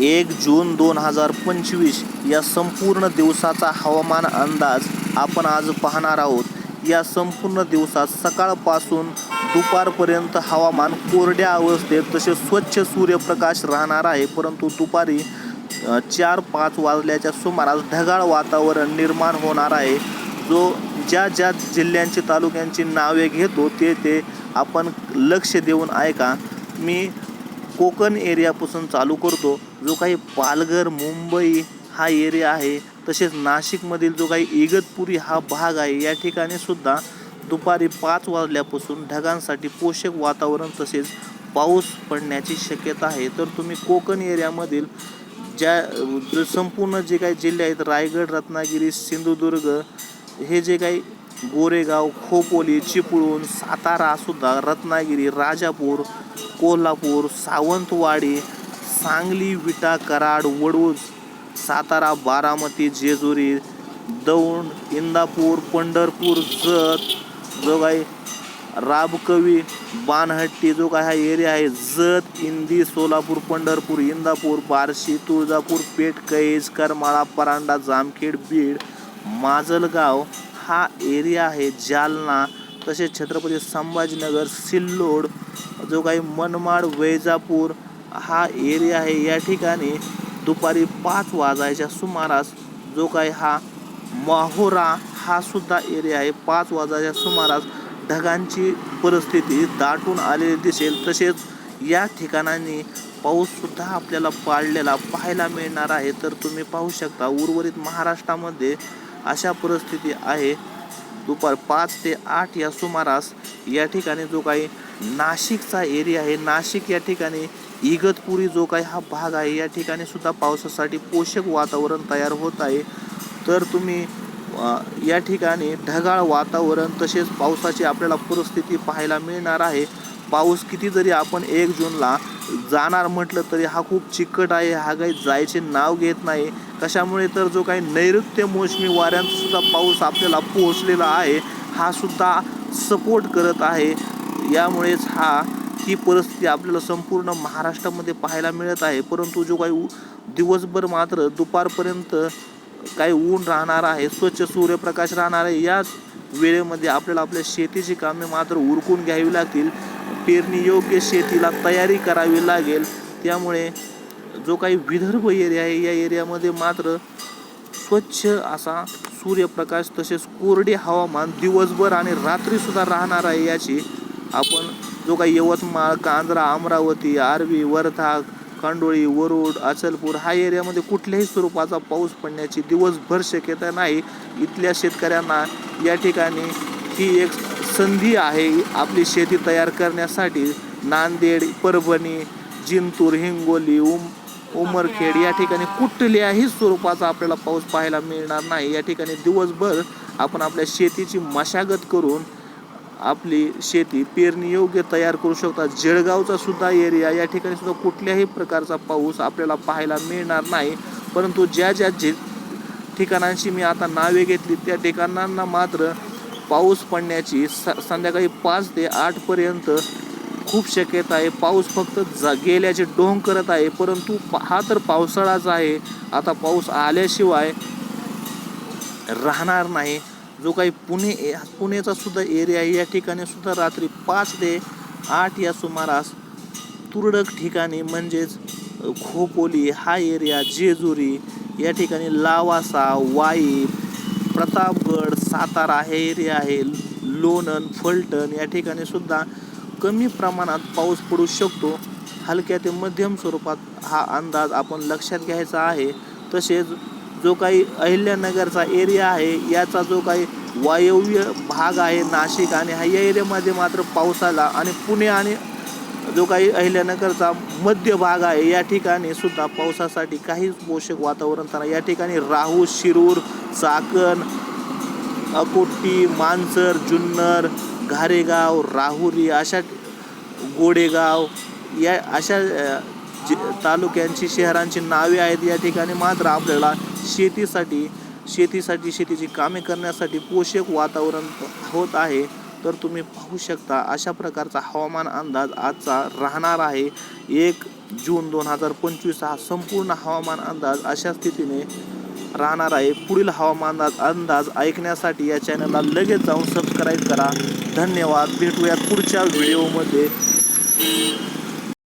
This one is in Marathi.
एक जून दोन हजार पंचवीस या संपूर्ण दिवसाचा हवामान अंदाज आपण आज पाहणार आहोत. या संपूर्ण दिवसात सकाळपासून दुपारपर्यंत हवामान कोरड्या अवस्थेत तसे स्वच्छ सूर्यप्रकाश राहणार आहे. परंतु दुपारी चार पाच वाजल्याच्या सुमारास ढगाळ वातावरण निर्माण होणार आहे. जो ज्या ज्या जिल्ह्यांची तालुक्यांची नावे घेतो ते ते आपण लक्ष देऊन ऐका. मी कोकण एरियापासून चालू करतो. जो काही पालघर मुंबई हा एरिया आहे. तसेच नाशिकमधील जो काही इगतपुरी हा भाग आहे या ठिकाणी सुद्धा दुपारी पाच वाजल्यापासून ढगांसाठी पोषक वातावरण तसेच पाऊस पडण्याची शक्यता आहे. तर तुम्ही कोकण एरियामधील ज्या संपूर्ण जे काही जिल्हे आहेत रायगड रत्नागिरी सिंधुदुर्ग हे जे काही गोरेगाव खोपोली चिपळूण सातारा सुद्धा रत्नागिरी राजापूर कोल्हापूर सावंतवाडी सांगली विटा कराड वडूज सातारा बारामती जेजुरी दौंड इंदापूर पंढरपूर जत जो काही राबकवी बानहट्टी जो काय हा एरिया आहे जत इंदी सोलापूर पंढरपूर इंदापूर बार्शी तुळजापूर पेठ कैज करमाळा परांडा जामखेड बीड माजलगाव हा एरिया आहे जालना तसेच छत्रपती संभाजीनगर सिल्लोड जो काही मनमाड वैजापूर हा एरिया आहे या ठिकाणी दुपारी पाच वाजायच्या सुमारास जो काही हा माहोरा हा सुद्धा एरिया आहे. पाच वाजायच्या सुमारास ढगांची परिस्थिती दाटून आलेली दिसेल. तसेच या ठिकाणांनी पाऊससुद्धा आपल्याला पाळलेला पाहायला मिळणार आहे. तर तुम्ही पाहू शकता उर्वरित महाराष्ट्रामध्ये अशा परिस्थिती आहे. दुपार पाच ते आठ या सुमारास या ठिकाणी जो काही नाशिकचा एरिया आहे नाशिक या ठिकाणी इगतपुरी जो काही हा भाग आहे या ठिकाणी सुद्धा पावसासाठी पोषक वातावरण तयार होत आहे. तर तुम्ही या ठिकाणी ढगाळ वातावरण तसेच पावसाची आपल्याला परिस्थिती पाहायला मिळणार आहे. पाऊस किती जरी आपण एक जूनला जाणार म्हटलं तरी हा खूप चिकट आहे हा काही जायचे नाव घेत नाही. कशामुळे तर जो काही नैऋत्य मोसमी वाऱ्यांचा सुद्धा पाऊस आपल्याला पोहोचलेला आहे हा सुद्धा सपोर्ट करत आहे. यामुळेच हा ही परिस्थिती आपल्याला संपूर्ण महाराष्ट्रामध्ये पाहायला मिळत आहे. परंतु जो काही दिवसभर मात्र दुपारपर्यंत काही ऊन राहणार आहे स्वच्छ सूर्यप्रकाश राहणार आहे याच वेळेमध्ये आपल्याला आपल्या शेतीची कामे मात्र उरकून घ्यावी लागतील. पेरणी योग्य शेतीला तयारी करावी लागेल. त्यामुळे जो काही विदर्भ एरिया आहे या एरियामध्ये मात्र स्वच्छ असा सूर्यप्रकाश तसेच कोरडे हवामान दिवसभर आणि रात्रीसुद्धा राहणार आहे याची आपण जो काही यवतमाळ कांजरा अमरावती आरवी वर्धा कांडोळी वरुड अचलपूर हा एरियामध्ये कुठल्याही स्वरूपाचा पाऊस पडण्याची दिवसभर शक्यता नाही. इथल्या शेतकऱ्यांना या ठिकाणी ही एक संधी आहे आपली शेती तयार करण्यासाठी. नांदेड परभणी जिंतूर हिंगोली उम उमरखेड या ठिकाणी कुठल्याही स्वरूपाचा आपल्याला पाऊस पाहायला मिळणार नाही. या ठिकाणी दिवसभर आपण आपल्या शेतीची मशागत करून आपली शेती पेरणी योग्य तयार करू शकता. जळगावचा सुद्धा एरिया या ठिकाणी सुद्धा कुठल्याही प्रकारचा पाऊस आपल्याला पाहायला मिळणार नाही. परंतु ज्या ज्या जे ठिकाणांची मी आता नावे घेतली त्या ठिकाणांना मात्र पाऊस पडण्याची स संध्याकाळी पाच ते आठपर्यंत खूप शक्यता आहे. पाऊस फक्त ज गेल्याचे डोंग करत आहे. परंतु हा तर पावसाळाच आहे. आता पाऊस आल्याशिवाय राहणार नाही. जो काही पुणे पुणेचा सुद्धा एरिया आहे. या ठिकाणी सुद्धा रात्री पाच ते आठ या सुमारास तुरळक ठिकाणी म्हणजेच खोपोली हा एरिया जेजुरी या ठिकाणी लावासा वाई प्रतापगड सातारा हे एरिया आहे. लोणन फलटण या ठिकाणी सुद्धा कमी प्रमाणात पाऊस पडू शकतो. हलक्या ते मध्यम स्वरूपात हा अंदाज आपण लक्षात घ्यायचा आहे. तसेच जो काही अहिल्यानगरचा एरिया आहे याचा जो काही वायव्य भाग आहे नाशिक आणि हा या एरियामध्ये मात्र पावसाला आणि पुणे आणि जो काही अहिल्यानगरचा मध्य भाग आहे या ठिकाणी सुद्धा पावसासाठी काहीच पोषक वातावरण तर या ठिकाणी राहू शिरूर चाकण अकोटी मांजर जुन्नर घारेगाव राहुरी अशा गोडेगाव या अशा जे तालुक्यांची शहरांची नावे आहेत. या ठिकाणी मात्र आपल्याला शेतीसाठी शेतीसाठी शेतीची कामे करण्यासाठी पोषक वातावरण होत आहे. तर तुम्ही पाहू शकता अशा प्रकारचा हवामान अंदाज आजचा राहणार आहे. एक जून दोन हजार पंचवीस हा संपूर्ण हवामान अंदाज अशा स्थितीने राहणार आहे. पुढील हवामान अंदाज ऐकण्यासाठी या चॅनलला लगेच जाऊन सबस्क्राईब करा. धन्यवाद. भेटूयात पुढच्या व्हिडिओमध्ये